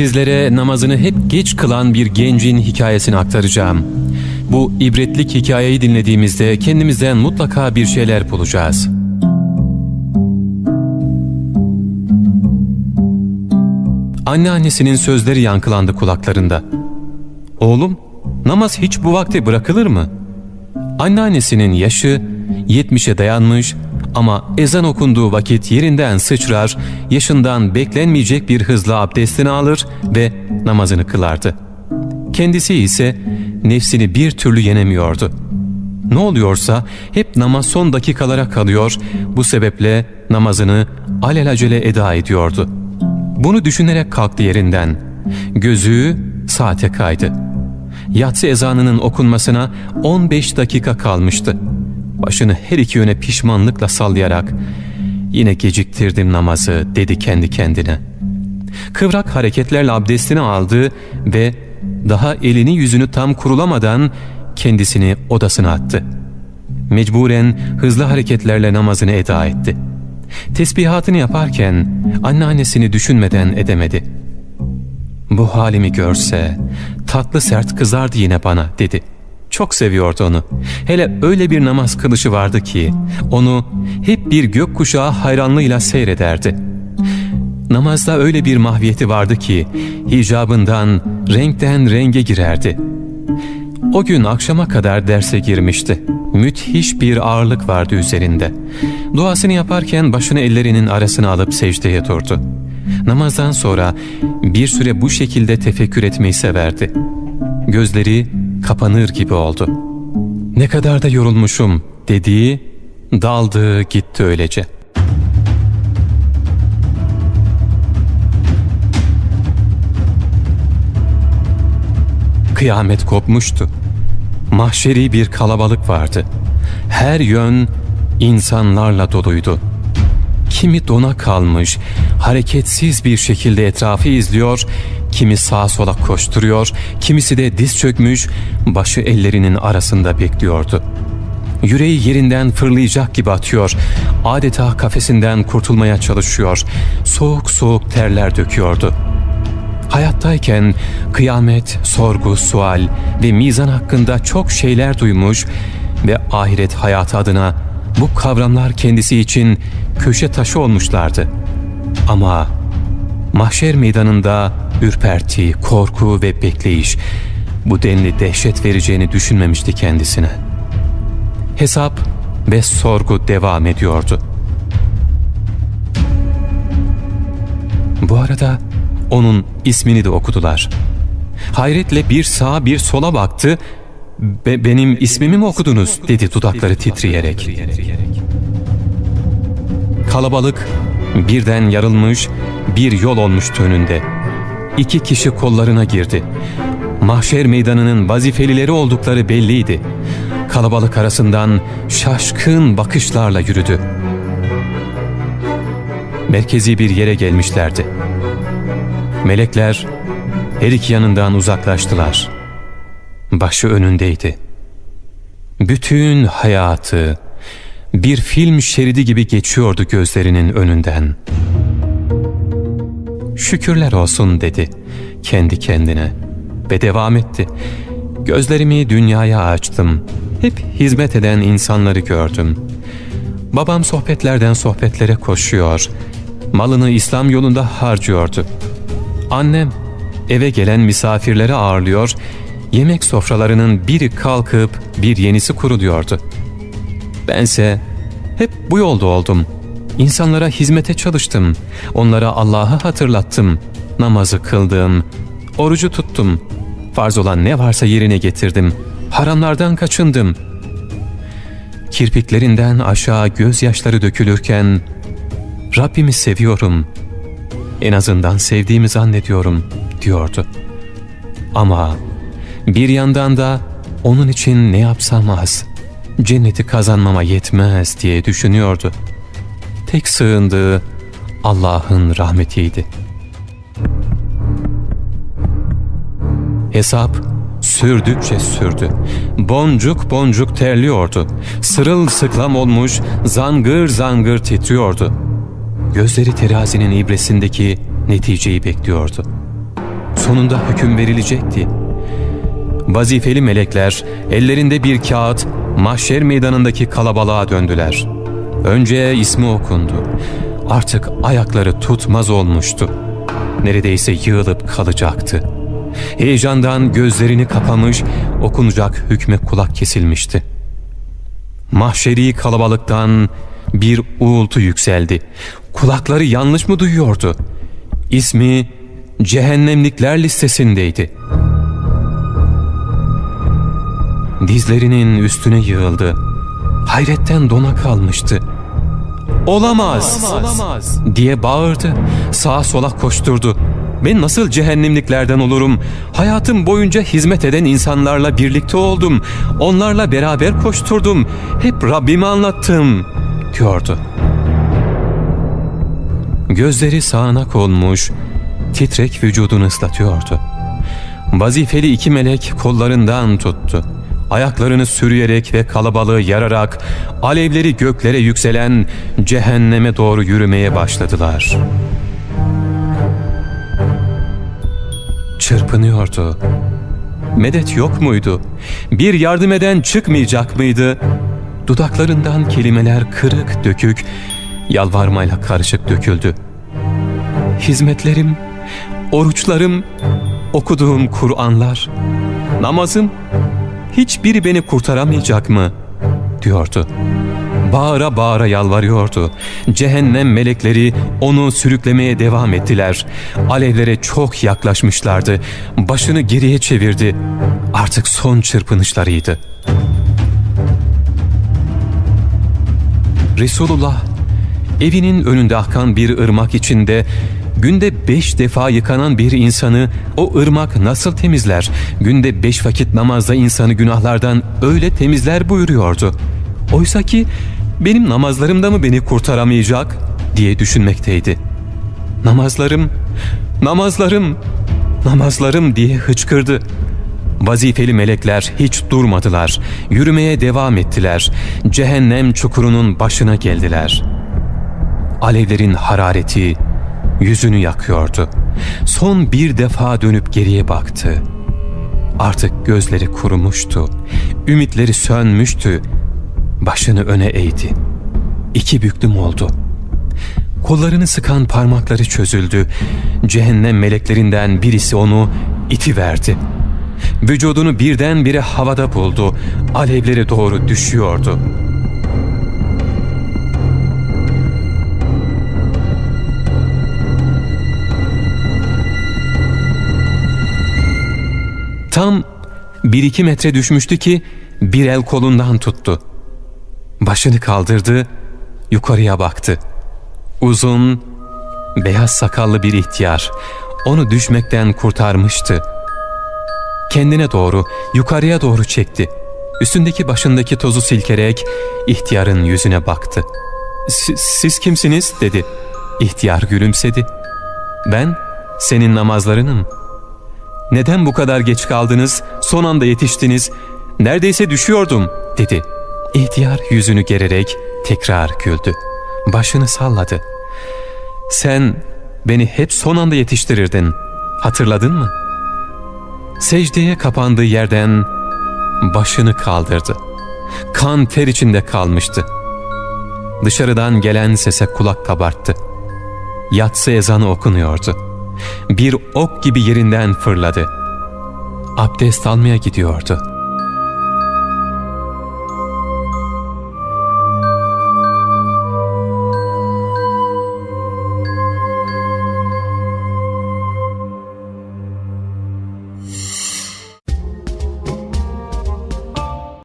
Sizlere namazını hep geç kılan bir gencin hikayesini aktaracağım. Bu ibretlik hikayeyi dinlediğimizde kendimizden mutlaka bir şeyler bulacağız. Anneannesinin sözleri yankılandı kulaklarında. Oğlum, namaz hiç bu vakte bırakılır mı? Anneannesinin yaşı 70'e dayanmış ama ezan okunduğu vakit yerinden sıçrar, yaşından beklenmeyecek bir hızla abdestini alır ve namazını kılardı. Kendisi ise nefsini bir türlü yenemiyordu. Ne oluyorsa hep namaz son dakikalara kalıyor, bu sebeple namazını alelacele eda ediyordu. Bunu düşünerek kalktı yerinden. Gözü saate kaydı. Yatsı ezanının okunmasına 15 dakika kalmıştı. Başını her iki yöne pişmanlıkla sallayarak yine geciktirdim namazı dedi kendi kendine. Kıvrak hareketlerle abdestini aldı ve daha elini yüzünü tam kurulamadan kendisini odasına attı. Mecburen hızlı hareketlerle namazını eda etti. Tesbihatını yaparken anneannesini düşünmeden edemedi. Bu halimi görse tatlı sert kızardı yine bana dedi. Çok seviyordu onu. Hele öyle bir namaz kılışı vardı ki onu hep bir gökkuşağı hayranlığıyla seyrederdi. Namazda öyle bir mahviyeti vardı ki hicabından renkten renge girerdi. O gün akşama kadar derse girmişti. Müthiş bir ağırlık vardı üzerinde. Duasını yaparken başını ellerinin arasına alıp secdeye durdu. Namazdan sonra bir süre bu şekilde tefekkür etmeyi severdi. Gözleri kapanır gibi oldu. Ne kadar da yorulmuşum dediği daldı gitti öylece. Kıyamet kopmuştu. Mahşeri bir kalabalık vardı. Her yön insanlarla doluydu. Kimi dona kalmış, hareketsiz bir şekilde etrafı izliyor, kimi sağa sola koşturuyor, kimisi de diz çökmüş, başı ellerinin arasında bekliyordu. Yüreği yerinden fırlayacak gibi atıyor, adeta kafesinden kurtulmaya çalışıyor, soğuk soğuk terler döküyordu. Hayattayken kıyamet, sorgu, sual ve mizan hakkında çok şeyler duymuş ve ahiret hayatı adına bu kavramlar kendisi için köşe taşı olmuşlardı. Ama mahşer meydanında ürperti, korku ve bekleyiş bu denli dehşet vereceğini düşünmemişti kendisine. Hesap ve sorgu devam ediyordu. Bu arada onun ismini de okudular. Hayretle bir sağa bir sola baktı. Be benim ismimi mi okudunuz dedi dudakları titreyerek. Kalabalık birden yarılmış bir yol olmuştu önünde. İki kişi kollarına girdi. Mahşer meydanının vazifelileri oldukları belliydi. Kalabalık arasından şaşkın bakışlarla yürüdü. Merkezi bir yere gelmişlerdi. Melekler her iki yanından uzaklaştılar. Başı önündeydi. Bütün hayatı bir film şeridi gibi geçiyordu gözlerinin önünden. Şükürler olsun dedi kendi kendine ve devam etti. Gözlerimi dünyaya açtım. Hep hizmet eden insanları gördüm. Babam sohbetlerden sohbetlere koşuyor. Malını İslam yolunda harcıyordu. Annem eve gelen misafirleri ağırlıyor, yemek sofralarının biri kalkıp bir yenisi kuruluyordu. Bense hep bu yolda oldum. İnsanlara hizmete çalıştım. Onlara Allah'ı hatırlattım. Namazı kıldım. Orucu tuttum. Farz olan ne varsa yerine getirdim. Haramlardan kaçındım. Kirpiklerinden aşağı gözyaşları dökülürken Rabbimi seviyorum. En azından sevdiğimi zannediyorum diyordu. Ama bir yandan da onun için ne yapsam az, cenneti kazanmama yetmez diye düşünüyordu. Tek sığındığı Allah'ın rahmetiydi. Hesap sürdükçe sürdü. Boncuk boncuk terliyordu. Sırılsıklam olmuş, zangır zangır titriyordu. Gözleri terazinin ibresindeki neticeyi bekliyordu. Sonunda hüküm verilecekti. Vazifeli melekler ellerinde bir kağıt mahşer meydanındaki kalabalığa döndüler. Önce ismi okundu. Artık ayakları tutmaz olmuştu. Neredeyse yığılıp kalacaktı. Heyecandan gözlerini kapamış, okunacak hükme kulak kesilmişti. Mahşeri kalabalıktan bir uğultu yükseldi. Kulakları yanlış mı duyuyordu? İsmi cehennemlikler listesindeydi. Dizlerinin üstüne yığıldı. Hayretten dona kalmıştı. Olamaz, olamaz diye bağırdı. Sağa sola koşturdu. Ben nasıl cehennemliklerden olurum? Hayatım boyunca hizmet eden insanlarla birlikte oldum. Onlarla beraber koşturdum. Hep Rabbimi anlattım diyordu. Gözleri sağanak olmuş, titrek vücudunu ıslatıyordu. Vazifeli iki melek kollarından tuttu. Ayaklarını sürüyerek ve kalabalığı yararak alevleri göklere yükselen cehenneme doğru yürümeye başladılar. Çırpınıyordu. Medet yok muydu? Bir yardım eden çıkmayacak mıydı? Dudaklarından kelimeler kırık dökük, yalvarmayla karışık döküldü. Hizmetlerim, oruçlarım, okuduğum Kur'anlar, namazım, hiçbiri beni kurtaramayacak mı? diyordu. Bağıra bağıra yalvarıyordu. Cehennem melekleri onu sürüklemeye devam ettiler. Alevlere çok yaklaşmışlardı. Başını geriye çevirdi. Artık son çırpınışlarıydı. Resulullah evinin önünde akan bir ırmak içinde günde beş defa yıkanan bir insanı o ırmak nasıl temizler? Günde beş vakit namazda insanı günahlardan öyle temizler buyuruyordu. Oysa ki benim namazlarım da mı beni kurtaramayacak diye düşünmekteydi. Namazlarım, namazlarım, namazlarım diye hıçkırdı. Vazifeli melekler hiç durmadılar. Yürümeye devam ettiler. Cehennem çukurunun başına geldiler. Alevlerin harareti yüzünü yakıyordu. Son bir defa dönüp geriye baktı. Artık gözleri kurumuştu. Ümitleri sönmüştü. Başını öne eğdi. İki büklüm oldu. Kollarını sıkan parmakları çözüldü. Cehennem meleklerinden birisi onu iti verdi. Vücudunu birdenbire havada buldu. Alevlere doğru düşüyordu. Tam bir iki metre düşmüştü ki bir el kolundan tuttu. Başını kaldırdı, yukarıya baktı. Uzun, beyaz sakallı bir ihtiyar onu düşmekten kurtarmıştı. Kendine doğru, yukarıya doğru çekti. Üstündeki başındaki tozu silkerek ihtiyarın yüzüne baktı. "Si- "Siz kimsiniz?" dedi. İhtiyar gülümsedi. "Ben senin namazlarınım." Neden bu kadar geç kaldınız? Son anda yetiştiniz. Neredeyse düşüyordum, dedi. İhtiyar yüzünü gererek tekrar güldü. Başını salladı. Sen beni hep son anda yetiştirirdin. Hatırladın mı? Secdeye kapandığı yerden başını kaldırdı. Kan ter içinde kalmıştı. Dışarıdan gelen sese kulak kabarttı. Yatsı ezanı okunuyordu. Bir ok gibi yerinden fırladı. Abdest almaya gidiyordu.